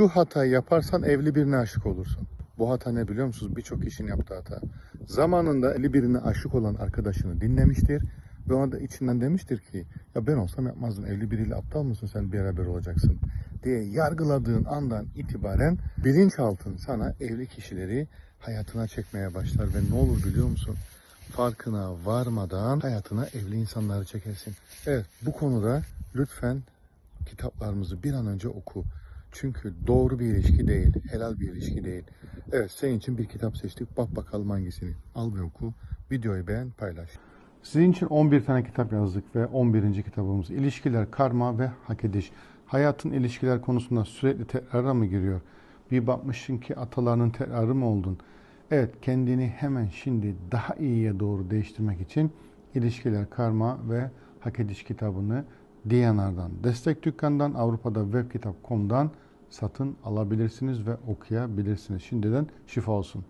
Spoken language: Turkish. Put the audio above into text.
Şu hatayı yaparsan evli birine aşık olursun. Bu hata ne biliyor musunuz? Birçok kişinin yaptığı hata. Zamanında evli birine aşık olan arkadaşını dinlemiştir ve ona da içinden demiştir ki ya ben olsam yapmazdım evli biriyle aptal mısın sen beraber olacaksın diye yargıladığın andan itibaren bilinçaltın sana evli kişileri hayatına çekmeye başlar ve ne olur biliyor musun? Farkına varmadan hayatına evli insanları çekersin. Evet bu konuda lütfen kitaplarımızı bir an önce oku. Çünkü doğru bir ilişki değil, helal bir ilişki değil. Evet senin için bir kitap seçtik. Bak bakalım hangisini. Al ve oku. Videoyu beğen, paylaş. Sizin için 11 tane kitap yazdık ve 11. kitabımız ilişkiler, karma ve hak ediş. Hayatın ilişkiler konusunda sürekli tekrara mı giriyor? Bir bakmışsın ki atalarının tekrarı mı oldun? Evet kendini hemen şimdi daha iyiye doğru değiştirmek için ilişkiler, karma ve hak ediş kitabını Diyanar'dan, Destek Dükkan'dan, Avrupa'da webkitap.com'dan satın alabilirsiniz ve okuyabilirsiniz. Şimdiden şifa olsun.